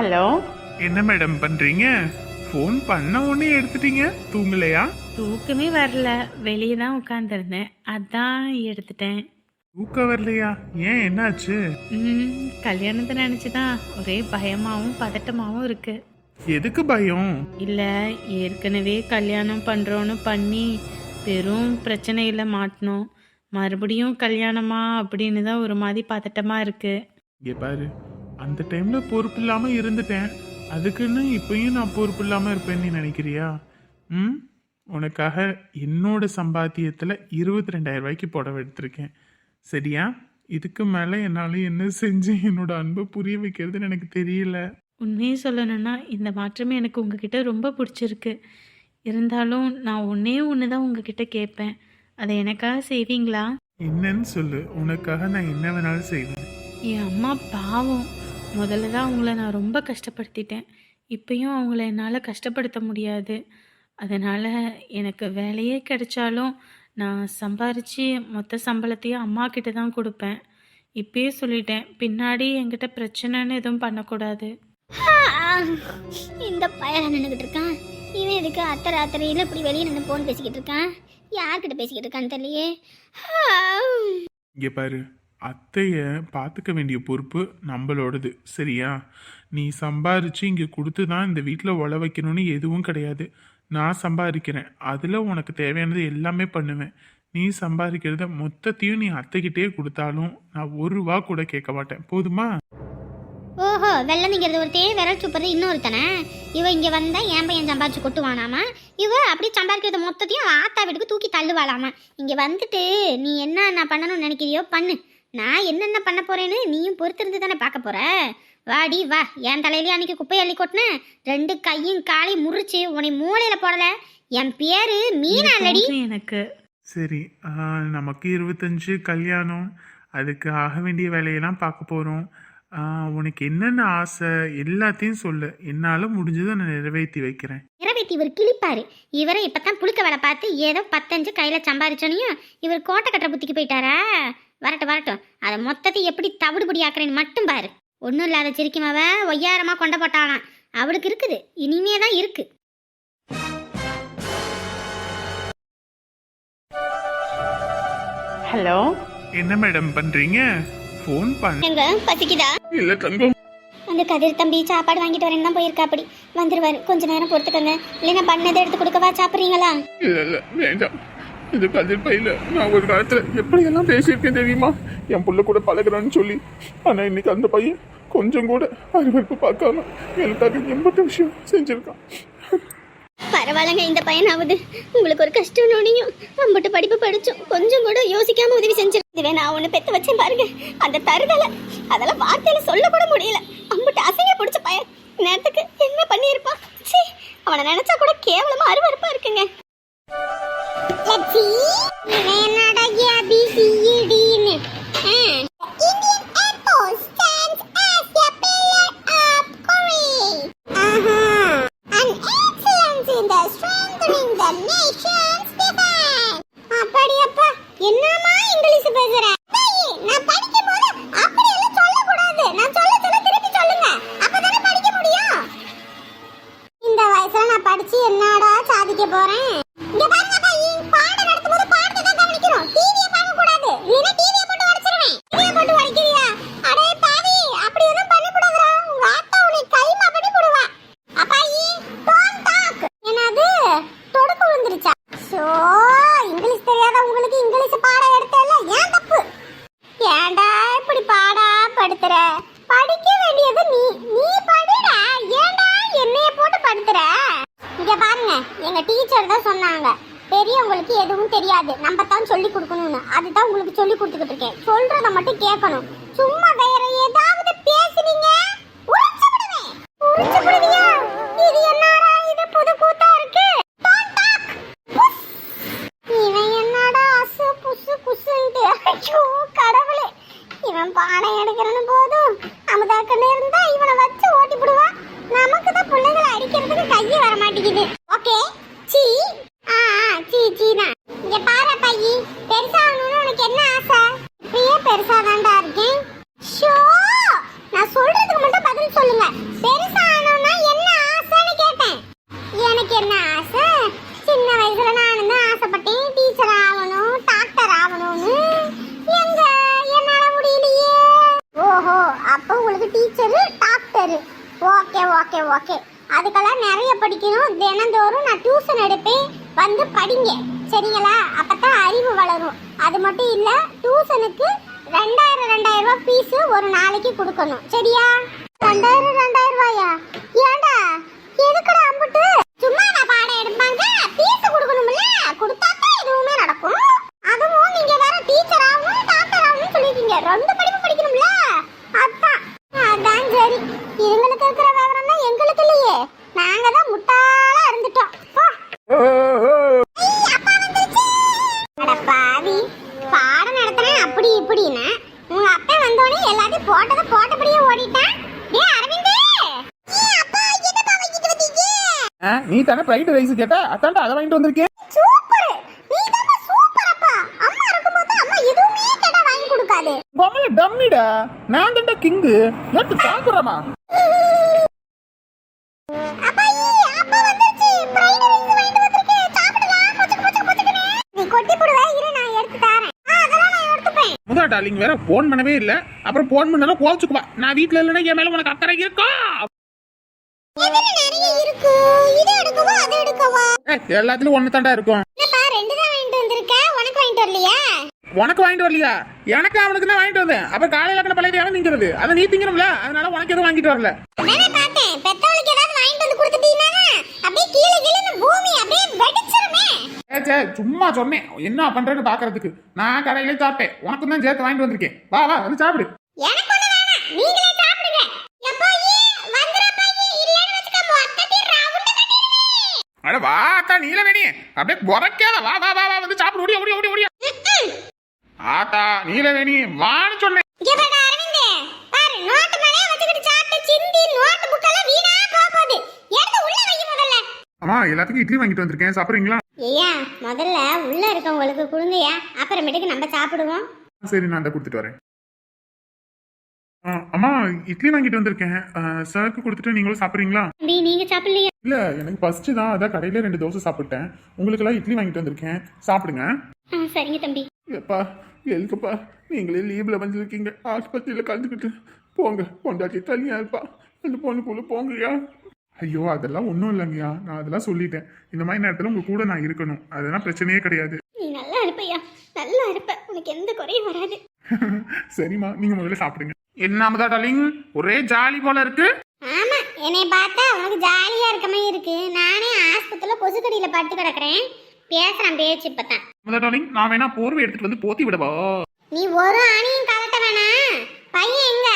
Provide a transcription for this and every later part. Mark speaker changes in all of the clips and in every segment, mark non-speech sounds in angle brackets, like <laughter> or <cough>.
Speaker 1: Hello?
Speaker 2: என்ன madam பண்றீங்க? Phone பண்ண உடனே எடுத்துட்டீங்க? தூங்கலையா?
Speaker 1: தூக்கமே வரல. வெளியே தான் உட்காந்துருந்தேன் அதான் எடுத்துட்டேன்.
Speaker 2: தூக்கம் வரலையா? ஏன் என்னாச்சு?
Speaker 1: ம் கல்யாணத்தை நினச்சி தான் ஒரே பயமாகவும் பதட்டமாகவும் இருக்கு.
Speaker 2: எதுக்கு பயம்?
Speaker 1: இல்லை ஏற்கனவே கல்யாணம் பண்ணுறோன்னு பண்ணி பெரும் பிரச்சனையில் மாட்டினோம் மறுபடியும் கல்யாணமா அப்படின்னு தான் ஒரு மாதிரி பதட்டமாக இருக்கு.
Speaker 2: இங்க பாரு. அந்த டைம்ல பொறுப்பு இல்லாம இருந்துட்டேன். அதுக்குன்னு இப்பயும் நான் பொறுப்பு இல்லாம இருப்பேன்னு நீ நினைக்கிறியா? ம்? உனக்காக என்னோட சம்பாத்தியத்துல இருபத்தி ரெண்டாயிரம் ரூபாய்க்கு புடவை எடுத்திருக்கேன். சரியா? இதுக்கு மேல என்னால என்ன செஞ்சு என்னோட அன்பை புரிய வைக்கிறதுன்னு எனக்கு தெரியல.
Speaker 1: உண்மையை சொல்லணும்னா இந்த மாற்றமே எனக்கு உங்ககிட்ட ரொம்ப பிடிச்சிருக்கு. இருந்தாலும் நான் ஒன்றே ஒன்று தான் உங்ககிட்ட கேட்பேன். அதை எனக்காக செய்வீங்களா?
Speaker 2: என்னன்னு சொல்லு. உனக்காக நான் என்ன வேணாலும் செய்வேன்.
Speaker 1: என் அம்மா பாவம். முதல்ல தான் அவங்கள நான் ரொம்ப கஷ்டப்படுத்திட்டேன். இப்பயும் அவங்கள என்னால் கஷ்டப்படுத்த முடியாது. அதனால் எனக்கு வேலையே கிடைச்சாலும் நான் சம்பாரித்து மொத்த சம்பளத்தையும் அம்மா கிட்ட தான் கொடுப்பேன். இப்பயே சொல்லிட்டேன் பின்னாடி என்கிட்ட பிரச்சனைன்னு எதுவும் பண்ணக்கூடாது.
Speaker 3: இந்த பையன் நின்றுக்கிட்டு இருக்கான். இவன் எதுக்கு அத்தை ராத்திரியில் இப்படி வெளியே நின்று ஃபோன் பேசிக்கிட்டு இருக்கான்? யார்கிட்ட பேசிக்கிட்டு இருக்கான்னு தெரியலையே.
Speaker 2: இங்க பாரு. அத்தையை பார்த்துக்க வேண்டிய பொறுப்பு நம்மளோடது சரியா? நீ சம்பாரித்து இங்கே கொடுத்து தான் இந்த வீட்டில் உழ வைக்கணும்னு எதுவும் கிடையாது. நான் சம்பாதிக்கிறேன் அதில் உனக்கு தேவையானது எல்லாமே பண்ணுவேன். நீ சம்பாதிக்கிறத மொத்தத்தையும் நீ அத்தைக்கிட்டே கொடுத்தாலும் நான் ஒரு ரூபா கூட கேட்க மாட்டேன். போதுமா?
Speaker 3: ஓஹோ வெள்ளந்திங்கிறது ஒருத்தே விரல் சுப்பது இன்னொருத்தனை. இவ இங்கே வந்தா என் பையன் சம்பாரிச்சு கொட்டுவானாமா? இவ அப்படி சம்பாதிக்கிறத மொத்தத்தையும் ஆத்தா வீட்டுக்கு தூக்கி தள்ளுவாளாமா? இங்கே வந்துட்டு நீ என்ன என்ன பண்ணணும்னு நினைக்கிறியோ பண்ணு. நான் என்னென்ன பண்ண போறேன்னு நீயும் பொறுத்திருந்து தானே பார்க்க போற? வாடி வா. என் தலையிலேயே அன்னைக்கு குப்பை அள்ளி கொட்டினேன் ரெண்டு கையும் காலையும் முறிச்சு உன்னை மூளையில போடல. என் பேரு மீனா இல்லடி.
Speaker 1: எனக்கு.
Speaker 2: சரி நமக்கு இருபத்தஞ்சு கல்யாணம். அதுக்கு ஆக வேண்டிய வேலையெல்லாம் பார்க்க போகிறோம் உனக்கு என்னென்ன ஆசை எல்லாத்தையும் சொல்லு. என்னால் முடிஞ்சதை நான் நிறைவேற்றி வைக்கிறேன்.
Speaker 3: நிறைவேற்றி இவர் கிழிப்பாரு. இவரை இப்பதான் புழுக்க வேலை பார்த்து ஏதோ பத்தஞ்சு கையில சம்பாரிச்சோனையும் இவர் கோட்டை கட்டுற புத்திக்கு போயிட்டாரா? வரட்டும் வரட்டும். அதை மொத்தத்தை எப்படி தவிடுபடி ஆக்குறேன்னு மட்டும் பாரு. ஒன்றும் இல்லாத சிரிக்குமாவ ஒய்யாரமா கொண்ட போட்டாளாம் அவளுக்கு இருக்குது. இனிமே தான் இருக்கு.
Speaker 1: ஹலோ?
Speaker 2: என்ன மேடம் பண்ணுறீங்க ஃபோன் பண்ண
Speaker 3: எங்க? பசிக்குதா?
Speaker 2: இல்லை தங்கம்.
Speaker 3: அந்த கதிர் தம்பி சாப்பாடு வாங்கிட்டு வரேன்னு தான் போயிருக்கா அப்படி. வந்துருவாரு. கொஞ்ச நேரம் பொறுத்துக்கங்க. இல்லைன்னா பண்ணதை எடுத்து கொடுக்கவா சாப்பிட்றீங்களா?
Speaker 2: இல்லை இல்லை வேண்டாம். இது கதிர் பையில நான் ஒரு காலத்தில் எப்படியெல்லாம் பேசியிருக்கேன் தெரியுமா? என் புள்ள கூட பழகுறான்னு சொல்லி. ஆனால் இன்னைக்கு அந்த பையன் கொஞ்சம் கூட அறிவிப்பு பார்க்காம எனக்காக எண்பது விஷயம் செஞ்சிருக்கான்.
Speaker 3: பரவாயில்லங்க இந்த பையனாவது. உங்களுக்கு ஒரு கஷ்டம் நோனியும் நம்மட்டு படிப்பு படித்தோம் கொஞ்சம் கூட யோசிக்காம உதவி செஞ்சிரு நான் ஒன்று பெற்று வச்சேன் பாருங்க. அந்த தருதலை. அதெல்லாம் வார்த்தையில சொல்ல கூட முடியல. அம்பட்டு அசைய பிடிச்ச பையன். நேரத்துக்கு என்ன பண்ணியிருப்பான்? சீ அவனை நினைச்சா கூட கேவலமா அருவருப்பா படிச்சு என்னடா சாதிக்க போறேன்? இங்க பாருங்க. Teacher doctor okay okay okay அதுக்கெல்லாம் நிறைய படிக்கணும். தினந்தோறும் நான் டியூஷன் எடுப்பேன். வந்து படிங்க. சரிங்களா? அப்பதான் அறிவு வளரும். அது மட்டும் இல்லை டியூஷனுக்கு ரெண்டாயிரம் ரெண்டாயிரம் ரூபா ஃபீஸு ஒரு நாளைக்கு கொடுக்கணும். சரியா? ரெண்டாயிரம் ரெண்டாயிரம் ரூபாயா? ஏண்டா? இப்படின்னு உங்க அப்பா வந்தோடனே எல்லாத்தையும் போட்டதை போட்டபடியே ஓடிட்டான் டேய் அரவிந்தே!
Speaker 4: நீ தானே ஃப்ரைட் ரைஸ் கேட்ட? அதான்டா அதை வாங்கிட்டு வந்திருக்கேன்.
Speaker 3: சூப்பர்! நீ தான் சூப்பர் அப்பா அம்மா இருக்கும்போது அம்மா எதுவுமே கேட்டா வாங்கி கொடுக்காது.
Speaker 4: பொம்மைய டம்மிடா. நான் தான்டா கிங்கு எடுத்து சாப்பிட்றமா?
Speaker 3: அப்பா ஏய், அப்பா வந்துருச்சு. ஃப்ரைட் ரைஸ் வாங்கிட்டு வந்திருக்கேன் சாப்பிடலாம் பொச்சுக்கு பொச்சுக்கு பொச்சுக்குன்னு நீ கொட்டி போடுவே இரு நான் எடுத்து தரேன் ஆ அதெல்லாம் நான்
Speaker 4: முதா டார்லிங் வேற ஃபோன் பண்ணவே இல்ல. அப்புறம் ஃபோன் பண்ணாலும் கோச்சுக்குவா நான் வீட்ல இல்லைன்னா என் மேல உனக்கு அக்கறை இருக்கா? எல்லாத்துலயும் ஒண்ணு தாண்டா இருக்கும்
Speaker 3: உனக்கு வாங்கிட்டு வரலையா?
Speaker 4: எனக்கு அவனுக்கு தான் வாங்கிட்டு வந்தேன். அப்ப காலையில பழைய திங்கிறது அதை நீ திங்கணும்ல. அதனால உனக்கு எதுவும் வாங்கிட்டு வரல.
Speaker 3: அதானே பார்த்தேன் பெத்தவளுக்கு ஏதாவது வாங்கிட்டு வந்து கொடுத்துட்டீங்கன்னா அப்படியே கீழே கீழே பூமி அப்படியே வெடிச்சிருமே.
Speaker 4: ஏ, சே, சும்மா சொன்னேன். என்ன பண்றேன்னு பாக்குறதுக்கு. நான் கடையிலே சாப்பிட்டேன். உனக்கு தான் சேர்த்து வாங்கிட்டு வந்திருக்கேன். வா வா வந்து சாப்பிடு.
Speaker 3: எனக்கு ஒண்ணு வேணாம். நீங்களே சாப்பிடுங்க. எப்பா ஏ வந்துறப்பா ஏ இல்லன்னு வச்சுக்க மொத்தத்தி ரவுண்ட் கட்டிடுவேன்
Speaker 4: அட வா அக்கா நீல வேணி அப்படியே குறைக்காத வா வா வா வா வந்து சாப்பிடு. ஓடி ஓடி ஓடி ஓடி. ஆத்தா நீல வேணி வான்னு சொன்னேன்.
Speaker 3: இங்க பாரு நோட்டு மேலே வச்சுக்கிட்டு சாப்பிட்டு சிந்தி நோட்டு புக்கெல்லாம் வீணா போக போகுது எடுத்து உள்ள வை முதல்ல.
Speaker 4: அம்மா எல்லாத்துக்கும் இட்லி வாங்கிட்டு வந்திருக்கேன். சாப்பிடுறீங்களா?
Speaker 3: ஐயா முதல்ல உள்ள இருக்கவங்களுக்கு கொடுங்கய்யா. அப்புறமேட்டுக்கு நம்ம சாப்பிடுவோம்.
Speaker 4: சரி நான் அதை கொடுத்துட்டு வரேன். அம்மா இட்லி வாங்கிட்டு வந்திருக்கேன். சாருக்கு கொடுத்துட்டு நீங்களும் சாப்பிட்றீங்களா?
Speaker 3: தம்பி நீங்க சாப்பிடலையா?
Speaker 4: இல்ல எனக்கு ஃபர்ஸ்ட் தான். அதான் கடையில ரெண்டு தோசை சாப்பிட்டேன். உங்களுக்கெல்லாம் இட்லி வாங்கிட்டு வந்திருக்கேன். சாப்பிடுங்க.
Speaker 3: சரிங்க தம்பி.
Speaker 4: எப்பா எதுக்குப்பா? நீங்களே லீவ்ல வந்திருக்கீங்க. ஆஸ்பத்திரியில கலந்துக்கிட்டு போங்க பொண்டாட்டி தனியா இருப்பா. அந்த பொண்ணுக்குள்ள போங்கய்யா. ஐயோ அதெல்லாம் ஒன்றும் இல்லைங்கய்யா. நான் அதெல்லாம் சொல்லிட்டேன். இந்த மாதிரி நேரத்தில் உங்க கூட நான் இருக்கணும். அதெல்லாம் பிரச்சனையே கிடையாது.
Speaker 3: நீ நல்லா இருப்பையா? நல்லா இருப்ப. உனக்கு எந்த குறையும் வராது. <laughs>
Speaker 4: சரிம்மா நீங்க முதல்ல சாப்பிடுங்க. என்னாமதா டார்லிங் ஒரே ஜாலி போல இருக்கு.
Speaker 3: ஆமா என்னை பார்த்தா உனக்கு ஜாலியா இருக்க மாதிரி இருக்கு. நானே ஆஸ்பத்திரியில கொசுக்கடியில படுத்து கிடக்குறேன். பேசுறேன் பேச்சு இப்பதான்.
Speaker 4: முதல் டார்லிங் நான் வேணா போர்வை எடுத்துட்டு வந்து போத்தி விடவா?
Speaker 3: நீ ஒரு அணியும் கலட்ட வேணாம். பையன் எங்க?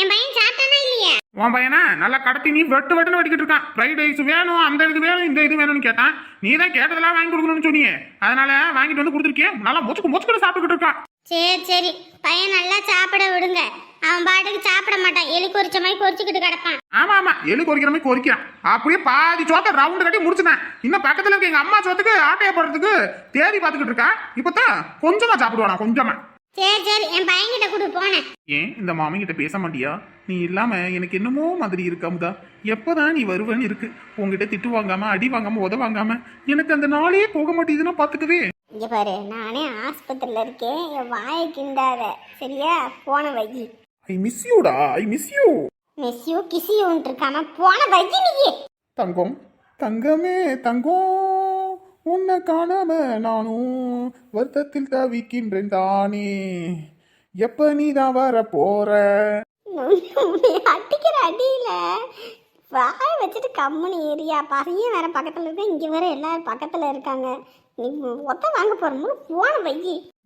Speaker 3: என் பையன் சாப்பிட்டானா இல்லையா?
Speaker 4: உன் பையனா? நல்லா கடத்தி நீ வெட்டு வெட்டுன்னு வெட்டிக்கிட்டு இருக்கான். ஃப்ரைட் ரைஸ் வேணும் அந்த இது வேணும் இந்த இது வேணும்னு கேட்டான். நீ தான் கேட்டதெல்லாம் வாங்கி கொடுக்கணும்னு சொன்னியே. அதனால வாங்கிட்டு வந்து கொடுத்துருக்கேன் நல்லா மொச்சுக்கு மொச்சுக்கிட்டு சாப்பிட்டுக்கிட்டு இருக்கான்.
Speaker 3: சரி சரி. பையன் நல்லா சாப்பிட விடுங்க. அவன் பாட்டுக்கு சாப்பிட மாட்டான். எலி கொறிச்ச மாதிரி கொறிச்சுக்கிட்டு கிடப்பான்.
Speaker 4: ஆமா ஆமா. எலு கொறிக்கிற மாதிரி கொறிக்கிறான். அப்படியே பாதி சோத்த ரவுண்டு கட்டி முடிச்சுட்டேன். இன்னும் பக்கத்துல இருக்க எங்க அம்மா சோத்துக்கு ஆட்டைய போடுறதுக்கு தேடி பார்த்துக்கிட்டு இருக்கான். இப்பதான் கொஞ்சமா சாப்பிடுவானா கொஞ்சமா.
Speaker 3: சரி சரி என் பையன்கிட்ட கொடு போனேன்.
Speaker 4: ஏன் இந்த மாமி கிட்ட பேச மாட்டியா? நீ இல்லாம எனக்கு என்னமோ மாதிரி இருக்கு அமுதா எப்பதான் நீ வருவேன்னு இருக்கு. உங்ககிட்ட திட்டு வாங்காம அடி வாங்காம உத வாங்காம எனக்கு அந்த நாளே போக மாட்டேங்குதுன்னா பாத்துக்கவே
Speaker 3: இங்க பாரு நானே ஆஸ்பத்திரியில இருக்கேன். என் வாயை கிண்டாத. சரியா? போன வை
Speaker 4: ஐ மிஸ் யூடா ஐ மிஸ் யூ
Speaker 3: மெஸ்ஸியோ கிசியோன்ட்டு இருக்காம போன வை நீ.
Speaker 4: தங்கம் தங்கமே தங்கம். உன்னை காணாம நானும் வருத்தத்தில் தவிக்கின்றேன் தானே. எப்ப நீ தான் வர போற
Speaker 3: அடிக்கிற அடியில வாய வச்சுட்டு கம்முனு ஏரியா பையன் வேற பக்கத்துல இருக்க இங்க வேற எல்லாரும் பக்கத்துல இருக்காங்க. நீ ஒத்த வாங்க போறோம் போன வை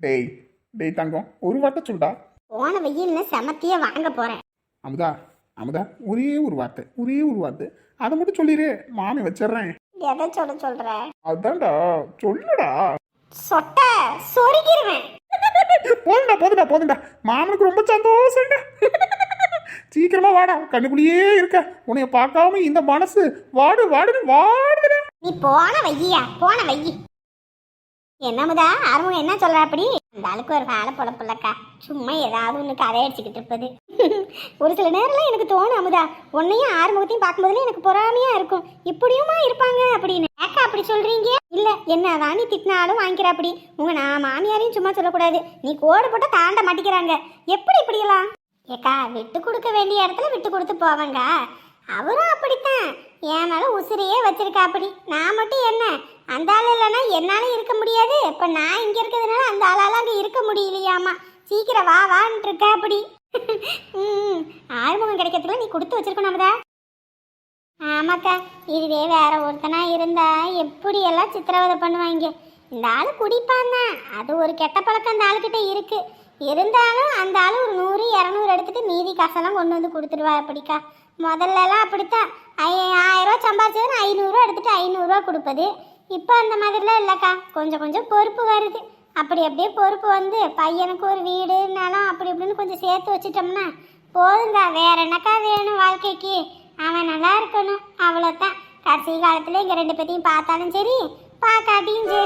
Speaker 4: டேய் டேய் தங்கம் ஒரு வார்த்தை சொல்டா.
Speaker 3: போன வெயில்னு செமத்தியே வாங்க போறேன்.
Speaker 4: அமுதா அமுதா ஒரே ஒரு வார்த்தை ஒரே ஒரு வார்த்தை. அதை மட்டும் சொல்லிடு மாமி வச்சிடுறேன்.
Speaker 3: எதை சொல்ல சொல்ற?
Speaker 4: அதான்டா சொல்லுடா.
Speaker 3: சொட்ட சொருகிருவேன்.
Speaker 4: போதுண்டா போதுண்டா போதுண்டா மாமனுக்கு ரொம்ப சந்தோஷம்டா. சீக்கிரமா வாடா கண்ணுக்குள்ளேயே இருக்க. உன்னைய பார்க்காம இந்த மனசு வாடு வாடுன்னு வாடுதுடா.
Speaker 3: நீ போன வையா போன வையி. என்னமுதா? அருமுகம் என்ன சொல்ற அப்படி அந்த ஆளுக்கு ஒரு வேலை பொழப்பில்லக்கா. சும்மா ஏதாவது ஒன்று கதை அடிச்சுக்கிட்டு இருப்பது. <laughs> ஒரு சில நேரம்லாம் எனக்கு தோணும் அமுதா. உன்னையும் ஆறுமுகத்தையும் பார்க்கும்போதுல எனக்கு பொறாமையா இருக்கும். இப்படியுமா இருப்பாங்க அப்படின்னு. ஏக்கா அப்படி சொல்றீங்க? இல்ல என்ன நீ திட்டினாலும் வாங்கிக்கிற அப்படி உங்க நான் மாமியாரையும் சும்மா சொல்லக்கூடாது. நீ கோடு போட்டா தாண்ட மாட்டேங்கிறாங்க எப்படி இப்படியெல்லாம்? ஏக்கா விட்டு கொடுக்க வேண்டிய இடத்துல விட்டு கொடுத்து போவாங்க. அவரும் அப்படித்தான். என் மேல உசிரியே வச்சிருக்கா அப்படி நான் மட்டும் என்ன? அந்த ஆள் இல்லைன்னா என்னால இருக்க முடியாது. இப்ப நான் இங்க இருக்கிறதுனால அந்த ஆளால அங்க இருக்க முடியலையாமா? சீக்கிரம் வா வான்னு இருக்க அப்படி ம் ஆழ்முகம் கிடைக்கிறதுல நீ கொடுத்து வச்சிருக்கணும்தா ஆமாக்கா. இதுவே வேற ஒருத்தனா இருந்தா எப்படியெல்லாம் சித்திரவதை பண்ணுவாங்க? இந்த ஆள் குடிப்பான் தான். அது ஒரு கெட்ட பழக்கம் அந்த ஆளுக்கிட்ட இருக்கு. இருந்தாலும் அந்த ஆள் ஒரு நூறு இரநூறு எடுத்துட்டு மீதி காசெல்லாம் கொண்டு வந்து கொடுத்துருவா அப்படிக்கா. முதல்லலாம் அப்படித்தான். ஐ ஆயிரம் சம்பாதிச்சதுன்னு ஐநூறுரூவா எடுத்துட்டு ஐநூறுரூவா கொடுப்பது. இப்போ அந்த மாதிரிலாம் இல்லைக்கா. கொஞ்சம் கொஞ்சம் பொறுப்பு வருது. அப்படி அப்படியே பொறுப்பு வந்து பையனுக்கு ஒரு வீடு நிலம் அப்படி இப்படின்னு கொஞ்சம் சேர்த்து வச்சிட்டோம்னா போதுங்கா வேற என்னக்கா வேணும் வாழ்க்கைக்கு? அவன் நல்லா இருக்கணும். அவ்வளோதான் கடைசி காலத்தில் இங்கே ரெண்டு பேர்த்தையும் பார்த்தாலும் சரி பார்க்காட்டியும் சரி.